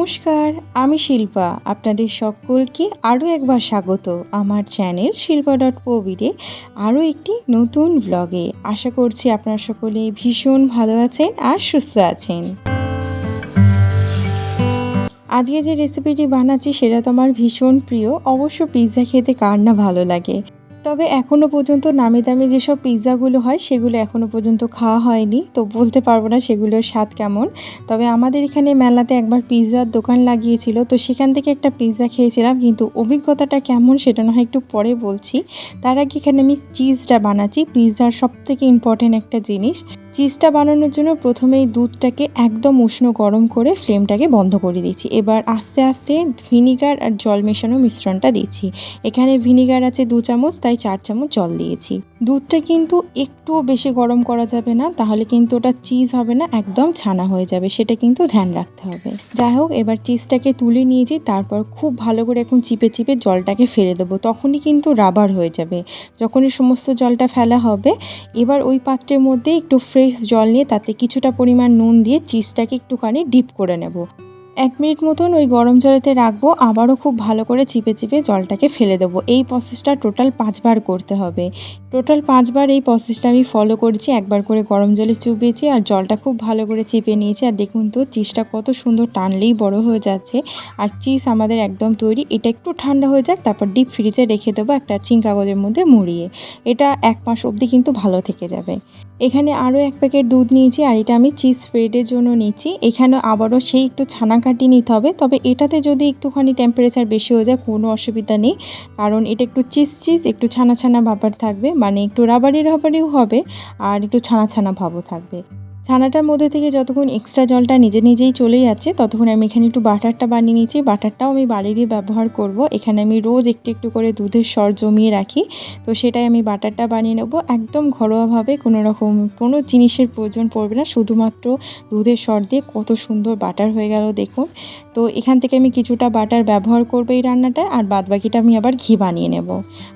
নমস্কার, আমি শিল্পা। আপনাদের সকলকে আরও একবার স্বাগত আমার চ্যানেল শিল্পা ডট প্রবিরে আরও একটি নতুন ব্লগে আশা করছি আপনারা সকলে ভীষণ ভালো আছেন আর সুস্থ আছেন। আজকে যে রেসিপিটি বানাচ্ছি সেটা তো আমার ভীষণ প্রিয়। অবশ্য পিৎজা খেতে কার না ভালো লাগে? তবে এখনও পর্যন্ত নামি দামি যেসব পিৎজাগুলো হয়, সেগুলো এখনও পর্যন্ত খাওয়া হয়নি। তো বলতে পারব না সেগুলোর স্বাদ কেমন। তবে আমাদের এখানে মেলাতে একবার পিৎজার দোকান লাগিয়েছিল। তো সেখান থেকে একটা পিৎজা খেয়েছিলাম, কিন্তু অভিজ্ঞতাটা কেমন সেটা না হয় একটু পরে বলছি। তার আগে এখানে আমি চিজটা বানাচ্ছি। পিৎজার সব থেকে ইম্পর্টেন্ট একটা জিনিস। চিজটা বানানোর জন্য প্রথমেই দুধটাকে একদম উষ্ণ গরম করে ফ্লেমটাকে বন্ধ করে দিয়েছি। এবার আস্তে আস্তে ভিনিগার আর জল মেশানো মিশ্রণটা দিচ্ছি। এখানে ভিনিগার আছে দু চামচ, তাই চার চামচ জল দিয়েছি। দুধটা কিন্তু একটুও বেশি গরম করা যাবে না, তাহলে কিন্তু ওটা চিজ হবে না, একদম ছানা হয়ে যাবে, সেটা কিন্তু ধ্যান রাখতে হবে। যাই হোক, এবার চিজটাকে তুলে নিয়েছি, তারপর খুব ভালো করে এখন চিপে চিপে জলটাকে ফেলে দেবো, তখনই কিন্তু রাবার হয়ে যাবে। যখনই সমস্ত জলটা ফেলা হবে, এবার ওই পাত্রের মধ্যে একটু ফ্রেশ জল নিয়ে তাতে কিছুটা পরিমাণ নুন দিয়ে চিজটাকে একটুখানি ডিপ করে নেব। এক মিনিট মতন ওই গরম জলেতে রাখব, আবারও খুব ভালো করে চিপে চিপে জলটাকে ফেলে দেবো। এই প্রসেসটা টোটাল পাঁচবার করতে হবে। টোটাল পাঁচবার এই প্রসেসটা আমি ফলো করছি, একবার করে গরম জলে চুবিয়েছি আর জলটা খুব ভালো করে চিপে নিয়েছি। আর দেখুন তো চিজটা কত সুন্দর টানলেই বড় হয়ে যাচ্ছে। আর চিজ আমাদের একদম তৈরি, এটা একটু ঠান্ডা হয়ে যাক, তারপর ডিপ ফ্রিজে রেখে দেবো একটা চিং কাগজের মধ্যে মুড়িয়ে। এটা এক মাস অবধি কিন্তু ভালো থেকে যাবে। এখানে আরও এক প্যাকেট দুধ নিয়েছি, আর এটা আমি চিজ স্প্রেডের জন্য নিচ্ছি। এখানে আবারও সেই একটু ছানা কাটিয়ে নিতে হবে। তবে এটাতে যদি একটুখানি টেম্পারেচার বেশি হয়ে যায়, কোনো অসুবিধা নেই। কারণ এটা একটু চিজ চিজ একটু ছানা ছানা ভাবার থাকবে। মানে একটু রাবারি রাবারিও হবে, আর একটু ছানা ছানা ভাবও থাকবে। ছানাটার মধ্যে থেকে যতক্ষণ এক্সট্রা জলটা নিজে নিজেই চলে যাচ্ছে, ততক্ষণ আমি এখানে একটু বাটারটা বানিয়ে নিয়েছি। বাটারটাও আমি বাড়িরই ব্যবহার করব। এখানে আমি রোজ একটু একটু করে দুধের স্বর জমিয়ে রাখি। তো সেটাই আমি বাটারটা বানিয়ে নেব। একদম ঘরোয়াভাবে কোনো রকম কোনো জিনিসের প্রয়োজন পড়বে না। শুধুমাত্র দুধের স্বর দিয়ে কত সুন্দর বাটার হয়ে গেল দেখুন। তো এখান থেকে আমি কিছুটা বাটার ব্যবহার করব এই রান্নাটায় আর বাদ বাকিটা আমি আবার ঘি বানিয়ে নেব।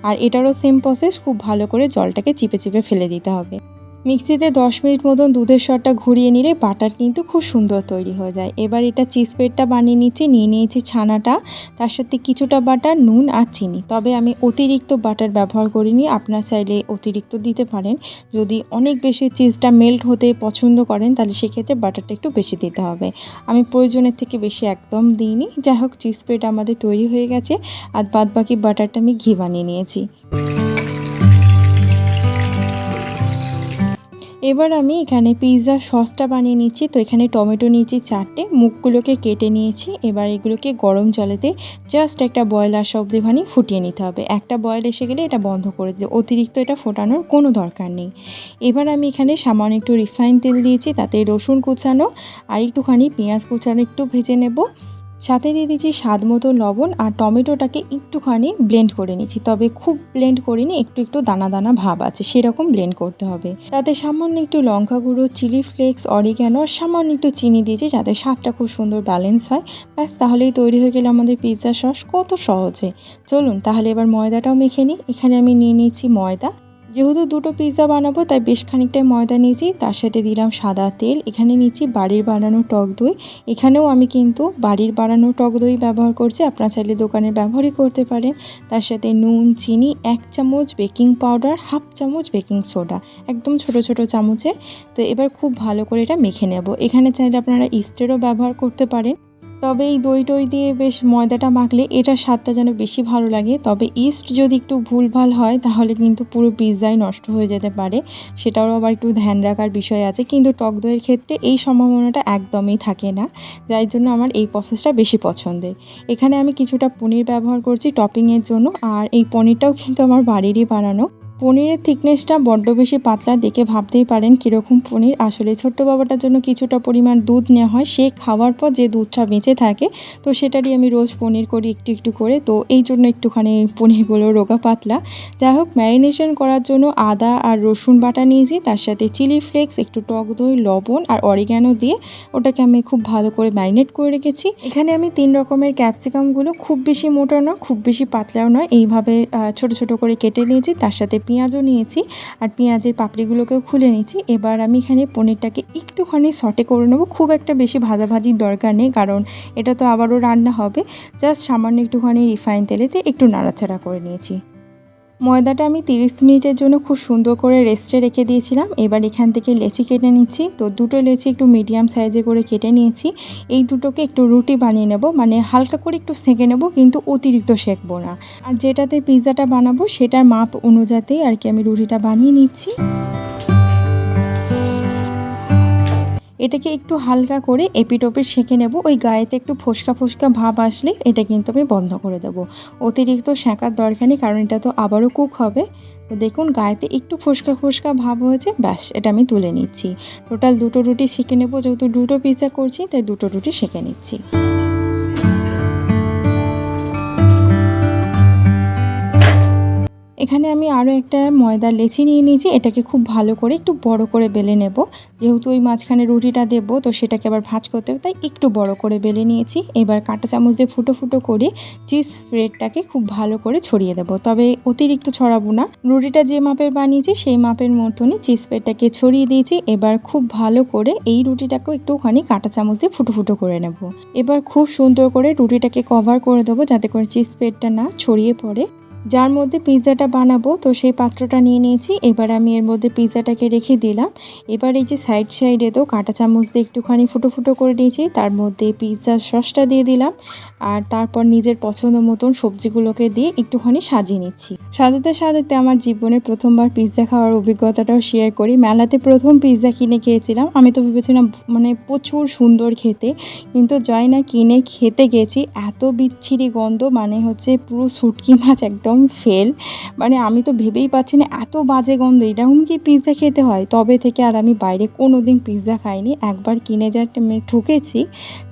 আর এটারও সেম প্রসেস খুব ভালো করে জলটাকে চিপে চিপে ফেলে দিতে হবে। মিক্সিতে দশ মিনিট মতন দুধের স্বরটা ঘুরিয়ে নিলে বাটার কিন্তু খুব সুন্দর তৈরি হয়ে যায়। এবার এটা চিজ পেটটা বানিয়ে নিচ্ছি, নিয়ে নিয়েছি ছানাটা, তার সাথে কিছুটা বাটার, নুন আর চিনি। তবে আমি অতিরিক্ত বাটার ব্যবহার করিনি, আপনার চাইলে অতিরিক্ত দিতে পারেন। যদি অনেক বেশি চিজটা মেল্ট হতে পছন্দ করেন, তাহলে সেক্ষেত্রে বাটারটা একটু বেশি দিতে হবে। আমি প্রয়োজনের থেকে বেশি একদম দিইনি। যাই হোক, চিজ পেট আমাদের তৈরি হয়ে গেছে, আর বাদ বাকি বাটারটা আমি ঘি বানিয়ে নিয়েছি। এবার আমি এখানে পিৎজা সসটা বানিয়ে নিচ্ছি। তো এখানে টমেটো নিয়েছি চারটে মুখগুলোকে কেটে নিয়েছি। এবার এগুলোকে গরম জলেতে জাস্ট একটা বয়েল আসা অবধিখানি ফুটিয়ে নিতে হবে। একটা বয়েল এসে গেলে এটা বন্ধ করে দিতে অতিরিক্ত এটা ফোটানোর কোনো দরকার নেই। এবার আমি এখানে সামান্য একটু রিফাইন তেল দিয়েছি, তাতে রসুন কুচানো আর একটুখানি পেঁয়াজ কুচানো একটু ভেজে নেব। সাথে দিয়ে দিচ্ছি স্বাদ মতো লবণ আর টমেটোটাকে একটুখানি ব্লেন্ড করে নিচ্ছি তবে খুব ব্লেন্ড করিনি, একটু একটু দানা দানা ভাব আছে, সেরকম ব্লেন্ড করতে হবে। তাতে সামান্য একটু লঙ্কা গুঁড়ো চিলি ফ্লেক্স অরিগ্যানো সামান্য একটু চিনি দিয়েছি যাতে স্বাদটা খুব সুন্দর ব্যালেন্স হয়। ব্যাস, তাহলেই তৈরি হয়ে গেল আমাদের পিৎজা সস কত সহজে। চলুন, তাহলে এবার ময়দাটাও মেখে নিই। এখানে আমি নিয়ে নিয়েছি ময়দা। যেহেতু দুটো পিৎজা বানাবো, তাই বেশ খানিকটাই ময়দা নিয়েছি। তার সাথে দিলাম সাদা তেল। এখানে নিয়েছি বাড়ির বানানো টক দই। এখানেও আমি কিন্তু বাড়ির বানানো টক দই ব্যবহার করছি। আপনার চাইলে দোকানের ব্যবহারই করতে পারেন। তার সাথে নুন, চিনি, এক চামচ বেকিং পাউডার, হাফ চামচ বেকিং সোডা, একদম ছোট ছোট চামচের। তো এবার খুব ভালো করে এটা মেখে নেব। এখানে চাইলে আপনারা ইস্টেরও ব্যবহার করতে পারেন। তবে এই দই টই দিয়ে বেশ ময়দাটা মাখলে এটার স্বাদটা যেন বেশি ভালো লাগে। তবে ইস্ট যদি একটু ভুলভাল হয়, তাহলে কিন্তু পুরো পিৎজাই নষ্ট হয়ে যেতে পারে। সেটাও আবার একটু ধ্যান রাখার বিষয় আছে। কিন্তু টক দইয়ের ক্ষেত্রে এই সম্ভাবনাটা একদমই থাকে না। যার জন্য আমার এই প্রসেসটা বেশি পছন্দের। এখানে আমি কিছুটা পনির ব্যবহার করছি টপিংয়ের জন্য। আর এই পনিরটাও কিন্তু আমার বাড়িরই বানানো। পনিরের থিকনেসটা বড্ড বেশি পাতলা দেখে ভাবতেই পারেন কীরকম পনির। আসলে ছোট্ট বাবাটার জন্য কিছুটা পরিমাণ দুধ নেওয়া হয়। সে খাওয়ার পর যে দুধটা বেঁচে থাকে, তো সেটারই আমি রোজ পনির করি একটু একটু করে। তো এই জন্য একটুখানি পনিরগুলো রোগা পাতলা। যাই হোক, ম্যারিনেশন করার জন্য আদা আর রসুন বাটা নিয়েছি। তার সাথে চিলি ফ্লেক্স, একটু টক দই, লবণ আর অরিগ্যানো দিয়ে ওটাকে আমি খুব ভালো করে ম্যারিনেট করে রেখেছি। এখানে আমি তিন রকমের ক্যাপসিকামগুলো, খুব বেশি মোটা নয়, খুব বেশি পাতলাও নয়। এইভাবে ছোট ছোট করে কেটে নিয়েছি। তার সাথে পেঁয়াজও নিয়েছি আর পেঁয়াজের পাপড়িগুলোকেও খুলে নিয়েছি। এবার আমি এখানে পনিরটাকে একটুখানি সটে করে নেব। খুব একটা বেশি ভাজাভাজির দরকার নেই, কারণ এটা তো আবারও রান্না হবে। জাস্ট সামান্য একটুখানি রিফাইন তেলেতে একটু নাড়াচাড়া করে নিয়েছি। ময়দাটা আমি তিরিশ মিনিটের জন্য খুব সুন্দর করে রেস্টে রেখে দিয়েছিলাম। এবার এখান থেকে লেচি কেটে নিচ্ছি। তো দুটো লেচি একটু মিডিয়াম সাইজে করে কেটে নিয়েছি। এই দুটোকে একটু রুটি বানিয়ে নেব। মানে হালকা করে একটু সেঁকে নেব, কিন্তু অতিরিক্ত সেঁকবো না। আর যেটাতে পিৎজাটা বানাবো, সেটার মাপ অনুযায়ী আর কি আমি রুটিটা বানিয়ে নিচ্ছি। এটাকে একটু হালকা করে এপিটোপিট সেঁকে নেব। ওই গায়েতে একটু ফোসকা ফোসকা ভাব আসলে এটা কিন্তু আমি বন্ধ করে দেবো। অতিরিক্ত সেঁকার দরকার নেই, কারণ এটা তো আবারও কুক হবে। তো দেখুন, গায়েতে একটু ফোসকা ফোসকা ভাব হয়েছে, ব্যাস, এটা আমি তুলে নিচ্ছি। টোটাল দুটো রুটি সেঁকে নেব, যেহেতু দুটো পিজা করছি, তাই দুটো রুটি সেঁকে নিচ্ছি। এখানে আমি আরও একটা ময়দা লেচি নিয়ে নিয়েছি, এটাকে খুব ভালো করে একটু বড় করে বেলে নেব। যেহেতু ওই মাঝখানে রুটিটা দেব, তো সেটাকে আবার ভাজ করতে হবে, তাই একটু বড় করে বেলে নিয়েছি। এবার কাঁটা চামচ দিয়ে ফুটো ফুটো করে চিজ স্প্রেডটাকে খুব ভালো করে ছড়িয়ে দেব। তবে অতিরিক্ত ছড়াবো না। রুটিটা যে মাপের বানিয়েছি, সেই মাপের মতনই চিজ স্প্রেডটাকে ছড়িয়ে দিয়েছি। এবার খুব ভালো করে এই রুটিটাকেও একটুখানি কাঁটা চামচ দিয়ে ফুটো ফুটো করে নেব। এবার খুব সুন্দর করে রুটিটাকে কভার করে দেবো, যাতে করে চিজ স্প্রেডটা না ছড়িয়ে পড়ে। যার মধ্যে পিৎজাটা বানাবো, তো সেই পাত্রটা নিয়ে নিয়েছি। এবার আমি এর মধ্যে পিৎজাটাকে রেখে দিলাম। এবার এই যে সাইড সাইডে তো কাঁটা চামচ দিয়ে একটুখানি ফুটো ফুটো করে দিয়েছি, তার মধ্যে পিৎজার সসটা দিয়ে দিলাম। আর তারপর নিজের পছন্দ মতন সবজিগুলোকে দিয়ে একটুখানি সাজিয়ে নিচ্ছি। সাজাতে সাজাতে আমার জীবনে প্রথমবার পিৎজা খাওয়ার অভিজ্ঞতাটাও শেয়ার করি। মেলাতে প্রথম পিৎজা কিনে খেয়েছিলাম। আমি তো ভেবেছিলাম মানে প্রচুর সুন্দর খেতে। কিন্তু জয় না কিনে খেতে গেছি, এত বিচ্ছিরি গন্ধ মানে হচ্ছে পুরো শুটকি মাছ একদম ফেল মানে আমি তো ভেবেই পাচ্ছি না, এত বাজে গন্ধ। এরকম কি পিৎজা খেতে হয়? তবে থেকে আর আমি বাইরে কোনো দিন পিৎজা খাইনি। একবার কিনে যা ঠুকেছি,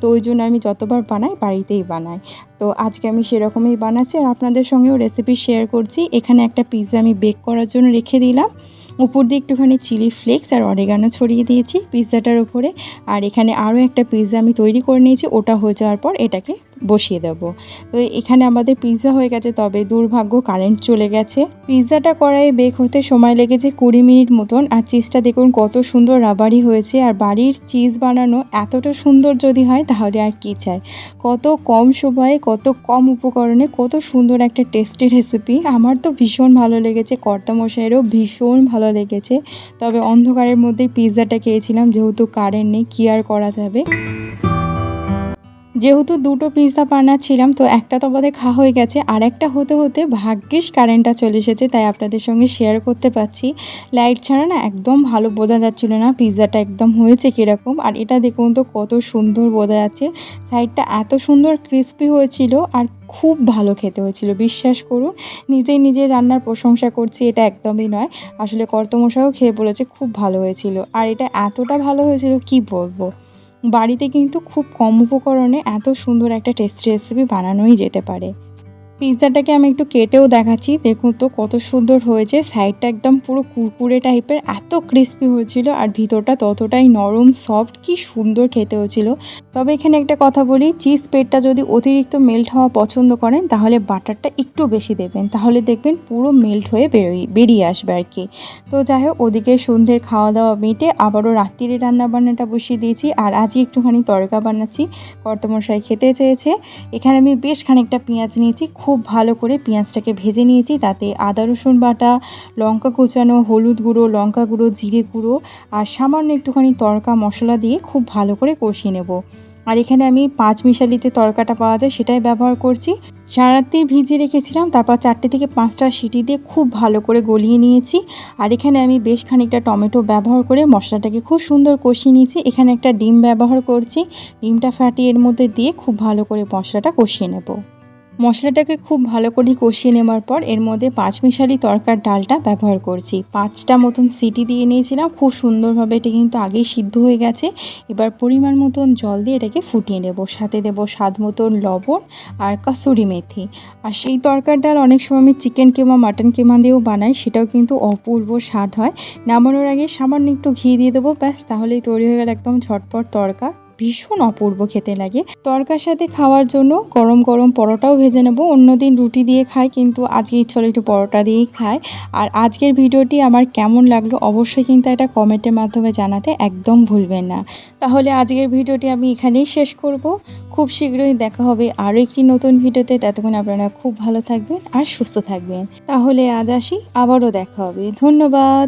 তো ওই জন্য আমি যতবার বানাই বাড়িতেই বানাই। তো আজকে আমি সেরকমই বানাচ্ছি আর আপনাদের সঙ্গেও রেসিপি শেয়ার করছি। এখানে একটা পিৎজা আমি বেক করার জন্য রেখে দিলাম। উপর দিয়ে একটুখানি চিলি ফ্লেক্স আর অরেগানো ছড়িয়ে দিয়েছি পিৎজাটার উপরে। আর এখানে আরও একটা পিৎজা আমি তৈরি করে নিয়েছি, ওটা হয়ে যাওয়ার পর এটাকে বসিয়ে দেবো। তো এখানে আমাদের পিৎজা হয়ে গেছে, তবে দুর্ভাগ্য কারেন্ট চলে গেছে। পিৎজাটা কড়াইয়ে বেক হতে সময় লেগেছে কুড়ি মিনিট মতন। আর চিজটা দেখুন কত সুন্দর রাবারি হয়েছে। আর বাড়ির চিজ বানানো এতটা সুন্দর যদি হয়, তাহলে আর কি চাই? কত কম সময়ে, কত কম উপকরণে, কত সুন্দর একটা টেস্টি রেসিপি আমার তো ভীষণ ভালো লেগেছে, কর্তামশাইয়েরও ভীষণ ভালো লেগেছে। তবে অন্ধকারের মধ্যেই পিৎজাটা খেয়েছিলাম, যেহেতু কারেন্ট নেই, কি আর করা যাবে? যেহেতু দুটো পিৎজা বানাচ্ছিলাম, তো একটা তো আমাদের খাওয়া হয়ে গেছে। আর একটা হতে হতে ভাগ্যিস কারেন্টটা চলে এসেছে, তাই আপনাদের সঙ্গে শেয়ার করতে পারছি। লাইট ছাড়া না একদম ভালো বোঝা যাচ্ছিল না পিৎজাটা একদম হয়েছে কীরকম। আর এটা দেখুন তো কত সুন্দর বোঝা যাচ্ছে। সাইডটা এত সুন্দর ক্রিস্পি হয়েছিল আর খুব ভালো খেতে হয়েছিল, বিশ্বাস করুন। নিজেই নিজের রান্নার প্রশংসা করছি, এটা একদমই নয়। আসলে কর্তমশাও খেয়ে বলেছে, খুব ভালো হয়েছিল। আর এটা এতটা ভালো হয়েছিল, কি বলব? বাড়িতে কিন্তু খুব কম উপকরণে এত সুন্দর একটা টেস্টি রেসিপি বানানোই যেতে পারে। পিৎজাটাকে আমি একটু কেটেও দেখাচ্ছি। দেখুন তো কত সুন্দর হয়েছে। সাইডটা একদম পুরো কুরকুরে টাইপের এত ক্রিস্পি হয়েছিল আর ভিতরটা ততটাই নরম সফট কি সুন্দর খেতে হয়েছিল। তবে এখানে একটা কথা বলি, চিজ পেটটা যদি অতিরিক্ত মেল্ট হওয়া পছন্দ করেন, তাহলে বাটারটা একটু বেশি দেবেন। তাহলে দেখবেন পুরো মেল্ট হয়ে বেরোই বেরিয়ে আসবে আর কি। তো যাই হোক, ওদিকে সন্ধ্যের খাওয়া দাওয়া মিটে আবারও রাত্রিরে রান্না বান্নাটা বসিয়ে দিয়েছি। আর আজই একটুখানি তরকা বানাচ্ছি, কর্তমশাই খেতে চেয়েছে। এখানে আমি বেশ খানিকটা পেঁয়াজ নিয়েছি, খুব ভালো করে পেঁয়াজটাকে ভেজে নিয়েছি, তাতে আদা, রসুন বাটা, লঙ্কা কুচানো, হলুদ গুঁড়ো, লঙ্কা গুঁড়ো, জিরে গুঁড়ো, আর সামান্য একটুখানি তরকা মশলা দিয়ে খুব ভালো করে কষিয়ে নেব। আর এখানে আমি পাঁচ মিশালিতে তরকাটা পাওয়া যায়, সেটাই ব্যবহার করছি। সারাত্রির ভিজিয়ে রেখেছিলাম, তারপর চারটে থেকে পাঁচটা সিটি দিয়ে খুব ভালো করে গলিয়ে নিয়েছি। আর এখানে আমি বেশ খানিকটা টমেটো ব্যবহার করে মশলাটাকে খুব সুন্দর কষিয়ে নিয়েছি। এখানে একটা ডিম ব্যবহার করছি। ডিমটা ফাটিয়ে এর মধ্যে দিয়ে খুব ভালো করে মশলাটা কষিয়ে নেব। মশলাটাকে খুব ভালো করে কষিয়ে নেওয়ার পর এর মধ্যে পাঁচমিশালি তরকার ডালটা ব্যবহার করছি। পাঁচটা মতন সিটি দিয়ে নিয়েছিলাম খুব সুন্দরভাবে এটা কিন্তু আগেই সিদ্ধ হয়ে গেছে। এবার পরিমাণ মতন জল দিয়ে এটাকে ফুটিয়ে নেব। সাথে দেব স্বাদ মতন লবণ আর কাসুরি মেথি। আর সেই তরকার ডাল অনেক সময় আমি চিকেন কিংবা মাটন কিমা দিয়েও বানাই, সেটাও কিন্তু অপূর্ব স্বাদ হয়। নামানোর আগে সামান্য একটু ঘি দিয়ে দেবো, ব্যাস তাহলেই তৈরি হয়ে গেল একদম ঝটপট তরকা। ভীষণ অপূর্ব খেতে লাগে। তরকার সাথে খাওয়ার জন্য গরম গরম পরোটাও ভেজে নেব। অন্যদিন রুটি দিয়ে খাই, কিন্তু আজকে ইচ্ছে হলো একটু পরোটা দিয়েই খাই। আর আজকের ভিডিওটি আমার কেমন লাগল অবশ্যই কিন্তু এটা কমেন্টের মাধ্যমে জানাতে একদম ভুলবেন না। তাহলে আজকের ভিডিওটি আমি এখানেই শেষ করব। খুব শীঘ্রই দেখা হবে আরও একটি নতুন ভিডিওতে। ততক্ষণ আপনারা খুব ভালো থাকবেন আর সুস্থ থাকবেন। তাহলে আজ আসি, আবারও দেখা হবে। ধন্যবাদ।